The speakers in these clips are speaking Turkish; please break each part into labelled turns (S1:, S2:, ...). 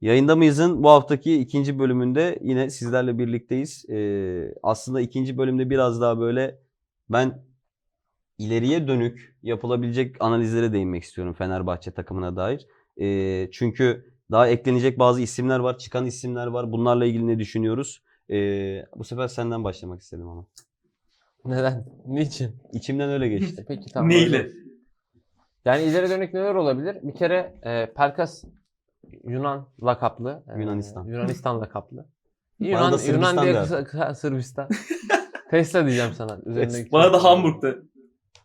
S1: Yayında mıyız'ın bu haftaki ikinci bölümünde yine sizlerle birlikteyiz. Ee, aslında ikinci bölümde biraz daha böyle ben ileriye dönük yapılabilecek analizlere değinmek istiyorum Fenerbahçe takımına dair. Ee, çünkü daha eklenecek bazı isimler var, çıkan isimler var. Bunlarla ilgili ne düşünüyoruz? Ee, bu sefer senden başlamak istedim ama.
S2: Neden? Niçin?
S1: İçimden öyle geçti.
S2: Peki tamam.
S3: Neyle?
S2: Yani ileri dönük neler olabilir? Bir kere e, Pelkas Yunan lakaplı. e,
S1: Yunanistan.
S2: Yunanistan lakaplı. Yunan, Yunan diye Sırbistan. Tesla diyeceğim sana. Üzerindeki
S3: Bana da Hamburg'da.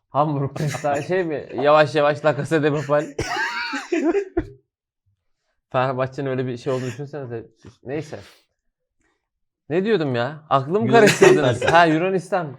S2: Hamburg Tesla şey mi? Yavaş yavaş La Casa de Papel. Fenerbahçe'nin öyle bir şey olduğunu düşünsenize. Neyse. Ne diyordum ya?
S1: Yunanistan
S2: karıştırdınız. Ha Yunanistan.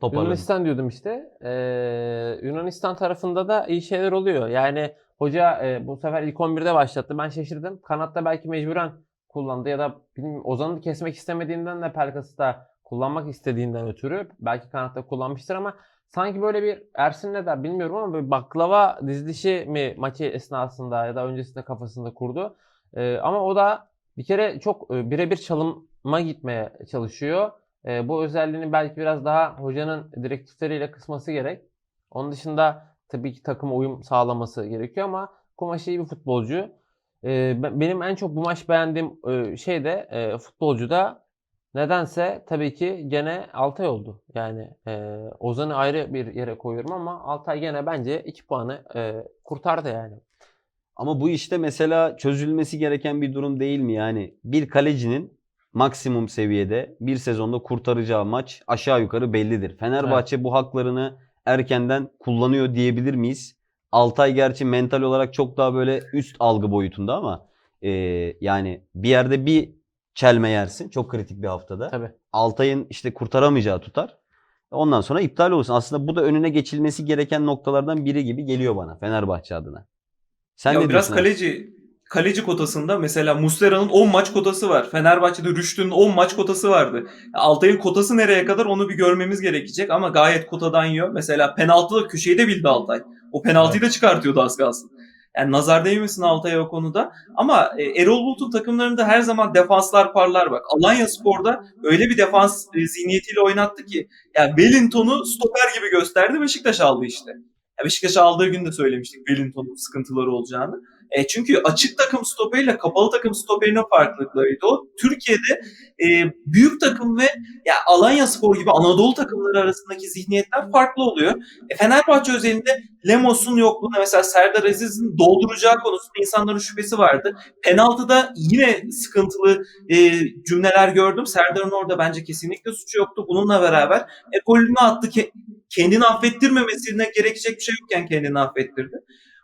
S1: Toparladım.
S2: Yunanistan diyordum işte. Ee, Yunanistan tarafında da iyi şeyler oluyor. Yani hoca e, bu sefer ilk 11'de başlattı. Ben şaşırdım. Kanatta belki mecburen kullandı ya da bilmiyorum, Ozan'ı kesmek istemediğinden de Pelkas'ı da kullanmak istediğinden ötürü belki kanatta kullanmıştır ama sanki böyle bir Ersin ne der bilmiyorum ama böyle baklava dizilişi mi maçı esnasında ya da öncesinde kafasında kurdu. Ee, ama o da bir kere çok e, birebir çalıma gitmeye çalışıyor. E, bu özelliğini belki biraz daha hocanın direktifleriyle kısması gerek. Onun dışında tabii ki takıma uyum sağlaması gerekiyor ama Kumaş iyi bir futbolcu. E, ben- benim en çok bu maç beğendiğim e, şey de e, futbolcu da nedense tabii ki gene Altay oldu. Yani e, Ozan'ı ayrı bir yere koyuyorum ama Altay gene bence 2 puanı e, kurtardı yani.
S1: Ama bu işte mesela çözülmesi gereken bir durum değil mi? Yani bir kalecinin maksimum seviyede bir sezonda kurtaracağı maç aşağı yukarı bellidir. Fenerbahçe bu haklarını erkenden kullanıyor diyebilir miyiz? Altay gerçi mental olarak çok daha böyle üst algı boyutunda ama e, yani bir yerde bir çelme yersin. Çok kritik bir haftada.
S2: Tabii.
S1: Altay'ın işte kurtaramayacağı tutar. Ondan sonra iptal olursun. Aslında bu da önüne geçilmesi gereken noktalardan biri gibi geliyor bana Fenerbahçe adına. Sen
S3: ya
S1: ne
S3: biraz
S1: diyorsun?
S3: kaleci kaleci kotasında mesela Muslera'nın 10 maç kotası var. Fenerbahçe'de Rüştü'nün 10 maç kotası vardı. Altay'ın kotası nereye kadar onu bir görmemiz gerekecek ama gayet kotadan yiyor. Mesela penaltıda köşeyi de bildi Altay. O penaltıyı da çıkartıyordu az kalsın. Yani nazar değmesin Altay'a o konuda. Ama e, Erol Bulut'un takımlarında her zaman defanslar parlar bak. Alanya Spor'da öyle bir defans e, zihniyetiyle oynattı ki yani Wellington'u stoper gibi gösterdi Beşiktaş aldı işte. Ya Beşiktaş aldığı gün de söylemiştik Wellington'un sıkıntıları olacağını. E çünkü açık takım stoperiyle kapalı takım stoperinin farklılıklarıydı o. Türkiye'de e, büyük takım ve ya Alanya Spor gibi Anadolu takımları arasındaki zihniyetler farklı oluyor. E, Fenerbahçe özelinde Lemos'un yokluğunda mesela Serdar Aziz'in dolduracağı konusunda insanların şüphesi vardı. Penaltıda yine sıkıntılı e, cümleler gördüm. Serdar'ın orada bence kesinlikle suçu yoktu. Bununla beraber e, attı. Ke- kendini affettirmemesine gerekecek bir şey yokken kendini affettirdi.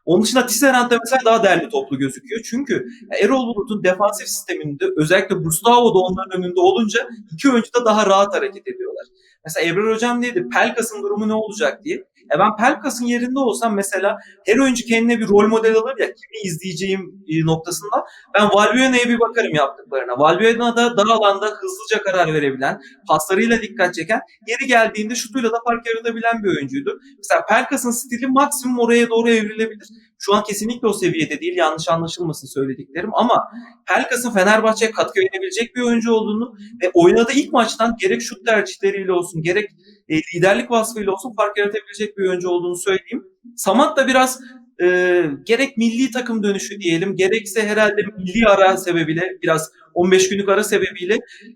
S3: Onun dışında Tisserand da mesela daha derli toplu gözüküyor. Çünkü Erol Bulut'un defansif sisteminde özellikle Gustavo da onların önünde olunca iki oyuncu da daha rahat hareket ediyorlar. Mesela Ebrar Hocam dedi Pelkas'ın durumu ne olacak diye. E ben Pelkas'ın yerinde olsam mesela her oyuncu kendine bir rol model alır ya kimi izleyeceğim e, noktasında ben Valbuena'ya bir bakarım yaptıklarına. Valbuena da dar alanda hızlıca karar verebilen, paslarıyla dikkat çeken, yeri geldiğinde şutuyla da fark yaratabilen bir oyuncuydu. Mesela Pelkas'ın stili maksimum oraya doğru evrilebilir. Şu an kesinlikle o seviyede değil. Yanlış anlaşılmasın söylediklerim ama Pelkas'ın Fenerbahçe'ye katkı verebilecek bir oyuncu olduğunu ve oynadığı ilk maçtan gerek şut tercihleriyle olsun gerek e, liderlik vasfıyla olsun fark yaratabilecek bir oyuncu olduğunu söyleyeyim. Samat da biraz e, gerek milli takım dönüşü diyelim gerekse herhalde milli ara sebebiyle biraz 15 günlük ara sebebiyle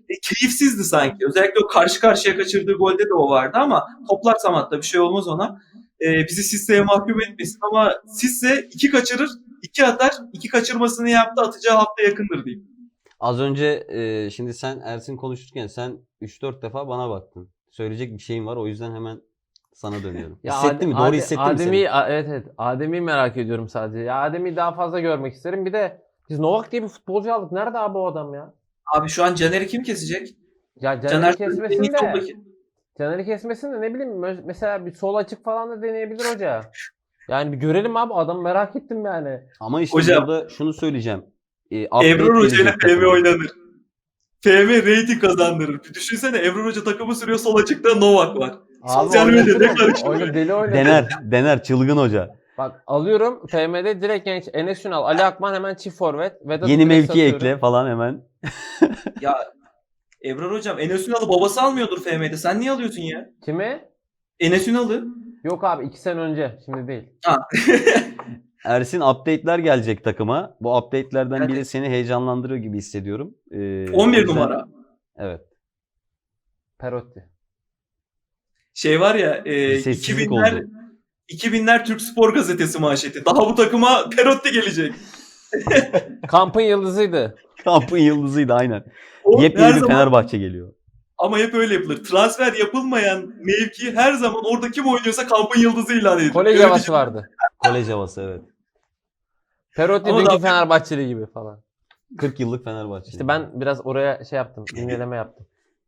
S3: e, keyifsizdi sanki. Özellikle o karşı karşıya kaçırdığı golde de o vardı ama toplar Samat'ta bir şey olmaz ona. E, bizi Sisse'ye mahkum etmesin ama Sisse iki kaçırır, iki atar, iki kaçırmasını yaptı atacağı hafta yakındır diyeyim.
S1: Az önce e, şimdi sen Ersin konuşurken sen 3-4 defa bana baktın. Söyleyecek bir şeyin var o yüzden hemen sana dönüyorum. hissettin
S2: Adem-
S1: mi? Doğru
S2: Adem-
S1: hissettin mi
S2: Adem'i,
S1: seni?
S2: Evet evet. Adem'i merak ediyorum sadece. Ya Adem'i daha fazla görmek isterim. Bir de biz Novak diye bir futbolcu aldık. Nerede abi o adam ya?
S3: Abi şu an Caner'i kim kesecek?
S2: Ya Caner'i
S3: Caner
S2: kesmesin de.
S3: soldaki-
S2: Caner'i kesmesin de ne bileyim mesela bir sol açık falan da deneyebilir hoca. Yani bir görelim abi adamı merak ettim yani.
S1: Ama işte
S3: Hocam-
S1: burada şunu söyleyeceğim. E,
S3: Ebru Hoca ile FM oynanır. FM rating kazandırır. Düşünsene Ebru Hoca takımı sürüyor sol açıkta Novak var.
S2: Abi
S3: Sosyal medyada ne karışıyor?
S2: Deli oyna.
S1: Dener, dener çılgın hoca.
S2: Bak alıyorum FM'de direkt genç Enes Ünal, Ali Akman hemen çift forvet. Vedat
S1: Yeni mevki ekle falan hemen.
S3: Ya Ebrar hocam Enes Ünal'ı babası almıyordur FM'de. Sen niye alıyorsun ya?
S2: Kimi?
S3: Enes Ünal'ı.
S2: Yok abi 2 sene önce. Şimdi değil.
S1: Ersin update'ler gelecek takıma. Bu update'lerden biri seni heyecanlandırıyor gibi hissediyorum. Ee, o
S3: 11
S1: yüzden-
S3: numara.
S1: Evet.
S2: Perotti.
S3: Şey var ya e,
S1: Bir sessizlik
S3: 2000'ler
S1: oldu.
S3: 2000'ler Türk Spor Gazetesi manşeti. Daha bu takıma Perotti gelecek.
S2: Kampın yıldızıydı.
S1: Kampın yıldızıydı aynen.
S3: O
S1: Yepyeni bir
S3: zaman-
S1: Fenerbahçe geliyor.
S3: Ama hep öyle yapılır. Transfer yapılmayan mevki her zaman orada kim oynuyorsa kampın yıldızı ilan edilir.
S2: Kolej
S3: Öyle
S2: havası
S3: düşün-
S2: vardı.
S1: Kolej havası evet.
S2: Perotti dünkü
S3: daha-
S2: Fenerbahçeli gibi falan.
S1: 40 yıllık Fenerbahçe.
S2: İşte ben biraz oraya şey yaptım. İnceleme yaptım.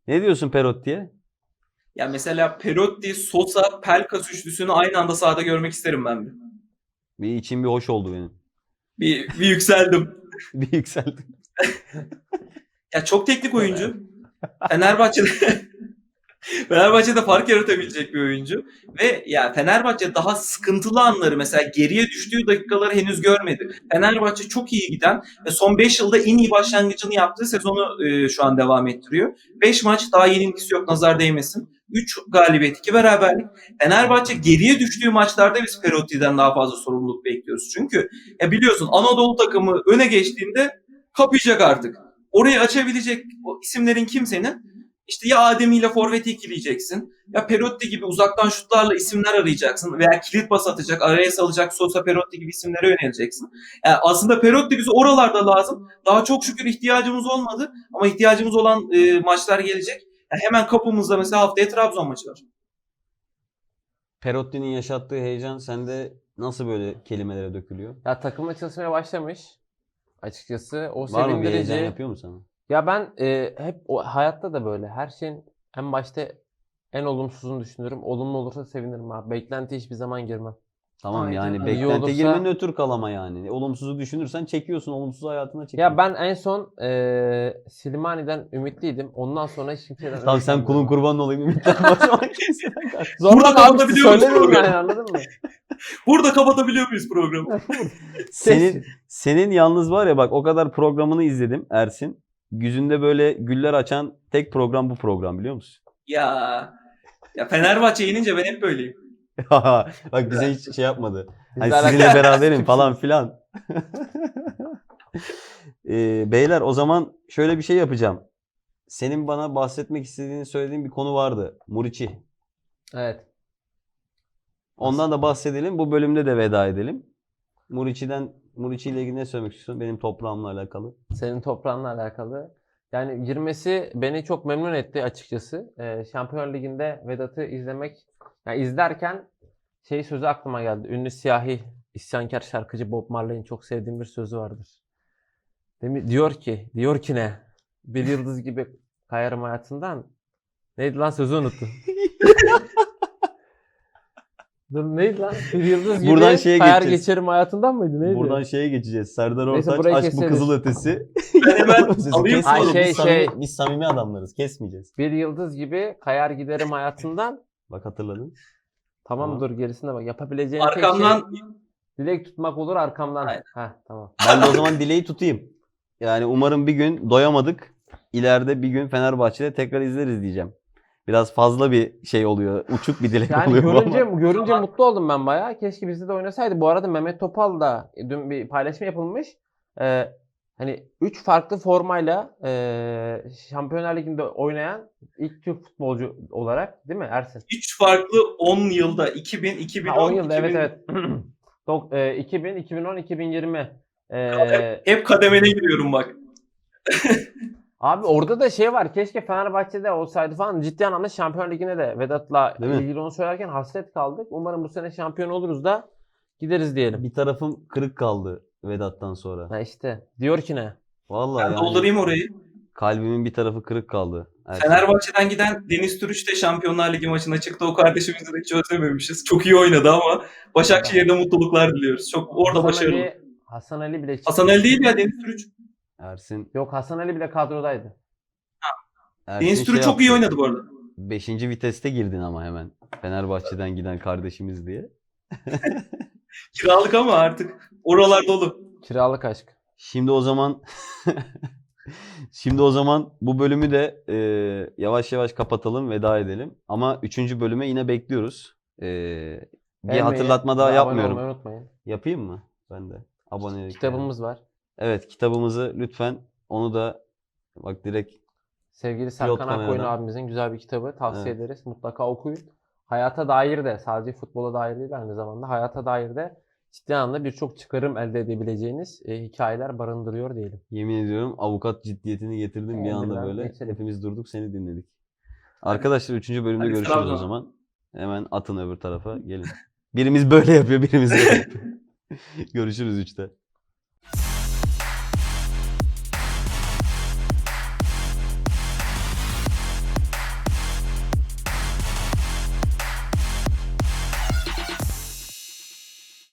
S1: Ne diyorsun Perotti'ye?
S3: Ya mesela Perotti, Sosa, Pelkas üçlüsünü aynı anda sahada görmek isterim ben bir.
S1: Bir içim bir hoş oldu benim.
S3: Bir, bir yükseldim.
S1: bir yükseldim.
S3: Ya çok teknik oyuncu. Fenerbahçe'de Fenerbahçe'de fark yaratabilecek bir oyuncu. Ve ya Fenerbahçe daha sıkıntılı anları mesela geriye düştüğü dakikaları henüz görmedi. Fenerbahçe çok iyi giden ve son 5 yılda en iyi başlangıcını yaptığı sezonu e, şu an devam ettiriyor. 5 maç daha yenilgisi yok nazar değmesin. 3 galibiyet, 2 beraberlik. Fenerbahçe geriye düştüğü maçlarda biz Perotti'den daha fazla sorumluluk bekliyoruz. Çünkü ya biliyorsun Anadolu takımı öne geçtiğinde kapayacak artık. Orayı açabilecek o isimlerin kimsenin işte ya Ademi ile Forvet'i ikileyeceksin. Ya Perotti gibi uzaktan şutlarla isimler arayacaksın. Veya kilit pas atacak, araya salacak Sosa Perotti gibi isimlere yöneleceksin. Yani aslında Perotti bize oralarda lazım. Daha çok şükür ihtiyacımız olmadı. Ama ihtiyacımız olan e, maçlar gelecek. Yani hemen kapımızda mesela haftaya Trabzon maçı var.
S1: Perotti'nin yaşattığı heyecan sende nasıl böyle kelimelere dökülüyor?
S2: Ya takımla çalışmaya başlamış. Açıkçası o
S1: Var mı bir heyecan yapıyor mu sana?
S2: Ya ben e, hep o, hayatta da böyle her şeyin en başta en olumsuzunu düşünürüm. Olumlu olursa sevinirim abi. Beklenti hiçbir zaman girmem.
S1: Tamam
S3: Aynen.
S1: yani
S3: İyi
S1: beklenti
S2: olursa-
S1: girme nötr kalama yani. Olumsuzu düşünürsen çekiyorsun, olumsuzu hayatına çekiyorsun.
S2: Ya ben en son e, Silmani'den ümitliydim. Ondan sonra hiç kimseden
S1: Tamam sen
S2: ümitliyim
S1: kulun kurbanın olayım ümitler başıma.
S2: Zorla
S3: Burada
S2: da abi
S3: kapatabiliyor muyuz
S2: söyledim
S3: programı?
S2: yani anladın mı?
S3: Burada kapatabiliyor muyuz programı?
S1: Senin senin yalnız var ya bak o kadar programını izledim Ersin. Yüzünde böyle güller açan tek program bu program biliyor musun?
S3: ya ya Fenerbahçe yenince ben hep böyleyim.
S1: bak bize hiç şey yapmadı. Hani sizinle beraberim falan filan. Ee, beyler o zaman şöyle bir şey yapacağım. Senin bana bahsetmek istediğini söylediğin bir konu vardı. Muriçi.
S2: Evet.
S1: Ondan da bahsedelim. Bu bölümde de veda edelim. Muriçi'den Muriçi ile ilgili ne söylemek istiyorsun? Benim toprağımla alakalı.
S2: Senin toprağınla alakalı. Yani girmesi beni çok memnun etti açıkçası. Ee, Şampiyonlar Ligi'nde Vedat'ı izlemek, yani izlerken şey sözü aklıma geldi. Ünlü siyahi isyankar şarkıcı Bob Marley'in çok sevdiğim bir sözü vardır. Demi diyor ki, diyor ki ne? Bir yıldız gibi kayarım hayatından. Neydi lan sözü unuttum. Dur neydi lan? Bir yıldız gibi
S1: Buradan şeye
S2: kayar
S1: geçeceğiz.
S2: geçerim hayatından mıydı? Neydi?
S1: Buradan şeye geçeceğiz. Serdar Ortaç, Aşk bu
S2: keseriz.
S1: Kızıl Ötesi.
S3: Ben hemen alayım.
S2: Ay, şey,
S1: biz, samimi,
S2: şey.
S1: biz samimi adamlarız. Kesmeyeceğiz.
S2: Bir yıldız gibi kayar giderim hayatından.
S1: Bak hatırladın.
S2: Tamam
S1: Tamam.
S2: dur gerisine bak. Yapabileceğin tek şey
S3: arkamdan
S2: dilek tutmak olur arkamdan.
S3: Aynen.
S2: Heh tamam.
S1: Ben de o zaman dileği tutayım. Yani umarım bir gün doyamadık. İleride bir gün Fenerbahçe'de tekrar izleriz diyeceğim. Biraz fazla bir şey oluyor. Uçuk bir dilek
S2: Yani
S1: oluyor bu
S2: görünce
S1: ama.
S2: görünce mutlu oldum ben bayağı. Keşke bizde de oynasaydı. Bu arada Mehmet Topal da dün bir paylaşım yapılmış. Ee, hani 3 farklı formayla e, Şampiyonlar Ligi'nde oynayan ilk Türk futbolcu olarak değil mi Ersin?
S3: 3 farklı 10 yılda 2000, 2010,
S2: Ha, 10 yılda
S3: 2000
S2: evet evet. Dok- e, 2000, 2010, 2020. Ee,
S3: Hep kademene giriyorum bak.
S2: Abi orada da şey var. Keşke Fenerbahçe'de olsaydı falan. Ciddi anlamda Şampiyon Ligi'ne de Vedat'la ilgili onu söylerken hasret kaldık. Umarım bu sene şampiyon oluruz da gideriz diyelim.
S1: Bir tarafım kırık kaldı Vedat'tan sonra.
S2: Ha işte. Diyor ki ne?
S1: Vallahi
S3: Ben
S1: yani
S3: doldurayım orayı.
S1: kalbimin bir tarafı kırık kaldı. Ersin.
S3: Fenerbahçe'den giden Deniz Türüç de Şampiyonlar Ligi maçına çıktı. O kardeşimizi de hiç özlememişiz. Çok iyi oynadı ama Başakşehir'de mutluluklar diliyoruz. Çok orada
S2: Hasan
S3: başarılı.
S2: Ali, Hasan Ali bile çıktı.
S3: Hasan Ali değil ya Deniz Türüç.
S1: Ersin,
S2: Yok Hasan Ali bile kadrodaydı.
S1: Ersin
S3: Deniz
S1: şey
S3: Türüç çok iyi oynadı bu arada.
S1: Beşinci viteste girdin ama hemen. Fenerbahçe'den giden kardeşimiz diye.
S3: Kiralık ama artık oralar dolu.
S2: Kiralık aşk.
S1: Şimdi o zaman Şimdi o zaman bu bölümü de e, yavaş yavaş kapatalım, veda edelim. Ama üçüncü bölüme yine bekliyoruz. E, bir
S2: Beğenmeyi
S1: hatırlatma daha
S2: abone
S1: yapmıyorum.
S2: olmayı unutmayın.
S1: Yapayım mı? Ben de abonelik.
S2: Kitabımız var.
S1: Evet, kitabımızı lütfen onu da bak direkt
S2: Sevgili Serkan. Akkoyun abimizin güzel bir kitabı. Tavsiye ederiz. Mutlaka okuyun. Hayata dair de sadece futbola dair değil aynı zamanda hayata dair de ciddi anlamda birçok çıkarım elde edebileceğiniz e, hikayeler barındırıyor diyelim.
S1: yemin ediyorum avukat ciddiyetini getirdim bir anda böyle.
S2: geçelim.
S1: Hepimiz durduk seni dinledik. Arkadaşlar üçüncü bölümde
S3: Hadi
S1: görüşürüz o zaman. Hemen atın öbür tarafa gelin. Birimiz böyle yapıyor, birimiz böyle yapıyor. Görüşürüz üçte.